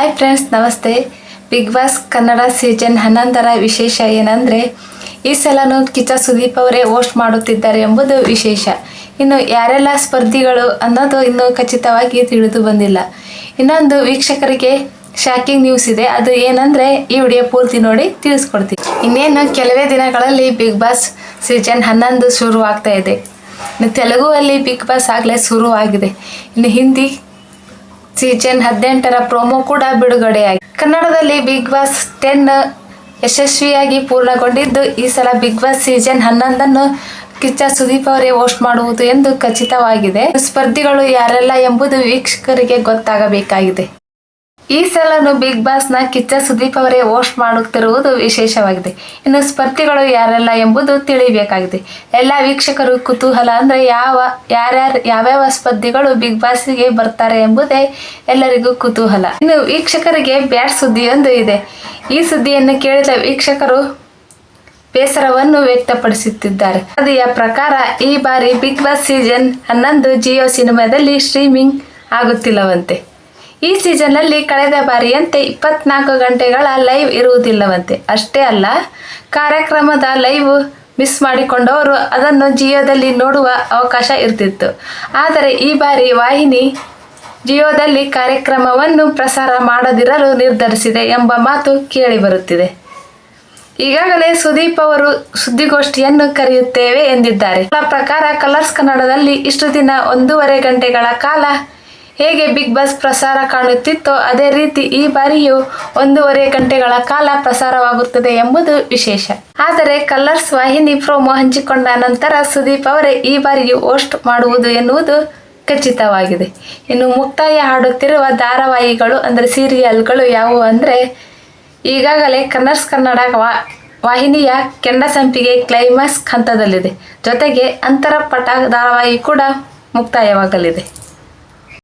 Hi friends ನಮಸ್ತೆ. Big boss Kannada season ಹನ್ನೊಂದರ ವಿಶೇಷ ಏನಂದರೆ, ಈ ಸಲನೂ ಕಿಚ್ಚ ಸುದೀಪ್ ಅವರೇ ಹೋಸ್ಟ್ ಮಾಡುತ್ತಿದ್ದಾರೆ ಎಂಬುದು ವಿಶೇಷ. ಇನ್ನು ಯಾರೆಲ್ಲ ಸ್ಪರ್ಧಿಗಳು ಅನ್ನೋದು ಇನ್ನೂ ಖಚಿತವಾಗಿ ತಿಳಿದು ಬಂದಿಲ್ಲ. ಇನ್ನೊಂದು ವೀಕ್ಷಕರಿಗೆ ಶಾಕಿಂಗ್ ನ್ಯೂಸ್ ಇದೆ. ಅದು ಏನಂದರೆ, ಈ ವಿಡಿಯೋ ಪೂರ್ತಿ ನೋಡಿ ತಿಳಿಸ್ಕೊಡ್ತೀನಿ. ಇನ್ನೇನು, ಕೆಲವೇ ದಿನಗಳಲ್ಲಿ ಬಿಗ್ ಬಾಸ್ ಸೀಸನ್ ಹನ್ನೊಂದು ಶುರುವಾಗ್ತಾ ಇದೆ. ಇನ್ನು ತೆಲುಗುವಲ್ಲಿ ಬಿಗ್ ಬಾಸ್ ಆಗಲೇ ಶುರುವಾಗಿದೆ. ಇನ್ನು ಹಿಂದಿ ಸೀಸನ್ ಹದಿನೆಂಟರ ಪ್ರೋಮೋ ಕೂಡ ಬಿಡುಗಡೆಯಾಗಿದೆ ಕನ್ನಡದಲ್ಲಿ ಬಿಗ್ ಬಾಸ್ ಟೆನ್ ಯಶಸ್ವಿಯಾಗಿ ಪೂರ್ಣಗೊಂಡಿದ್ದು, ಈ ಸಲ ಬಿಗ್ ಬಾಸ್ ಸೀಸನ್ ಹನ್ನೊಂದನ್ನು ಕಿಚ್ಚ ಸುದೀಪ್ ಅವರೇ ಹೋಸ್ಟ್ ಮಾಡುವುದು ಎಂದು ಖಚಿತವಾಗಿದೆ. ಸ್ಪರ್ಧಿಗಳು ಯಾರೆಲ್ಲ ಎಂಬುದು ವೀಕ್ಷಕರಿಗೆ ಗೊತ್ತಾಗಬೇಕಾಗಿದೆ. ಈ ಸಲನು ಬಿಗ್ ಬಾಸ್ನ ಕಿಚ್ಚ ಸುದೀಪ್ ಅವರೇ ಹೋಸ್ಟ್ ಮಾಡುತ್ತಿರುವುದು ವಿಶೇಷವಾಗಿದೆ. ಇನ್ನು ಸ್ಪರ್ಧಿಗಳು ಯಾರೆಲ್ಲ ಎಂಬುದು ತಿಳಿಬೇಕಾಗಿದೆ ಎಲ್ಲ ವೀಕ್ಷಕರು ಕುತೂಹಲ ಅಂದ್ರೆ ಯಾವ, ಯಾರ್ಯಾರು, ಯಾವ್ಯಾವ ಸ್ಪರ್ಧಿಗಳು ಬಿಗ್ ಬಾಸ್ಗೆ ಬರ್ತಾರೆ ಎಂಬುದೇ ಎಲ್ಲರಿಗೂ ಕುತೂಹಲ. ಇನ್ನು ವೀಕ್ಷಕರಿಗೆ ಬ್ಯಾಡ್ ಸುದ್ದಿಯೊಂದು ಇದೆ. ಈ ಸುದ್ದಿಯನ್ನು ಕೇಳಿದ ವೀಕ್ಷಕರು ಬೇಸರವನ್ನು ವ್ಯಕ್ತಪಡಿಸುತ್ತಿದ್ದಾರೆ. ವರದಿಯ ಪ್ರಕಾರ ಈ ಬಾರಿ ಬಿಗ್ ಬಾಸ್ ಸೀಸನ್ ಹನ್ನೊಂದು ಜಿಯೋ ಸಿನಿಮಾದಲ್ಲಿ ಸ್ಟ್ರೀಮಿಂಗ್ ಆಗುತ್ತಿಲ್ಲವಂತೆ. ಈ ಸೀಸನ್ನಲ್ಲಿ ಕಳೆದ ಬಾರಿಯಂತೆ ಇಪ್ಪತ್ನಾಲ್ಕು ಗಂಟೆಗಳ ಲೈವ್ ಇರುವುದಿಲ್ಲವಂತೆ. ಅಷ್ಟೇ ಅಲ್ಲ, ಕಾರ್ಯಕ್ರಮದ ಲೈವ್ ಮಿಸ್ ಮಾಡಿಕೊಂಡವರು ಅದನ್ನು ಜಿಯೋದಲ್ಲಿ ನೋಡುವ ಅವಕಾಶ ಇರ್ತಿತ್ತು. ಆದರೆ ಈ ಬಾರಿ ವಾಹಿನಿ ಜಿಯೋದಲ್ಲಿ ಕಾರ್ಯಕ್ರಮವನ್ನು ಪ್ರಸಾರ ಮಾಡದಿರಲು ನಿರ್ಧರಿಸಿದೆ ಎಂಬ ಮಾತು ಕೇಳಿಬರುತ್ತಿದೆ ಈಗಾಗಲೇ ಸುದೀಪ್ ಅವರು ಸುದ್ದಿಗೋಷ್ಠಿಯನ್ನು ಕರೆಯುತ್ತೇವೆ ಎಂದಿದ್ದಾರೆ. ಪ್ರಕಾರ ಕಲರ್ಸ್ ಕನ್ನಡದಲ್ಲಿ ಇಷ್ಟು ದಿನ ಒಂದೂವರೆ ಗಂಟೆಗಳ ಕಾಲ ಹೇಗೆ ಬಿಗ್ ಬಾಸ್ ಪ್ರಸಾರ ಕಾಣುತ್ತಿತ್ತೋ ಅದೇ ರೀತಿ ಈ ಬಾರಿಯೂ ಒಂದೂವರೆ ಗಂಟೆಗಳ ಕಾಲ ಪ್ರಸಾರವಾಗುತ್ತದೆ ಎಂಬುದು ವಿಶೇಷ. ಆದರೆ ಕಲರ್ಸ್ ವಾಹಿನಿ ಪ್ರೋಮೋ ಹಂಚಿಕೊಂಡ ನಂತರ ಸುದೀಪ್ ಅವರೇ ಈ ಬಾರಿಯೂ ಹೋಸ್ಟ್ ಮಾಡುವುದು ಎನ್ನುವುದು ಖಚಿತವಾಗಿದೆ. ಇನ್ನು ಮುಕ್ತಾಯ ಹಾಡುತ್ತಿರುವ ಧಾರಾವಾಹಿಗಳು ಅಂದರೆ ಸೀರಿಯಲ್ಗಳು ಯಾವುವು ಅಂದರೆ ಈಗಾಗಲೇ ಕನ್ನರ್ಸ್ ಕನ್ನಡ ವಾ ವಾಹಿನಿಯ ಕೆಂಡ ಸಂಪಿಗೆ ಕ್ಲೈಮ್ಯಾಕ್ಸ್ ಹಂತದಲ್ಲಿದೆ. ಜೊತೆಗೆ ಅಂತರಪಟ ಧಾರಾವಾಹಿ ಕೂಡ ಮುಕ್ತಾಯವಾಗಲಿದೆ.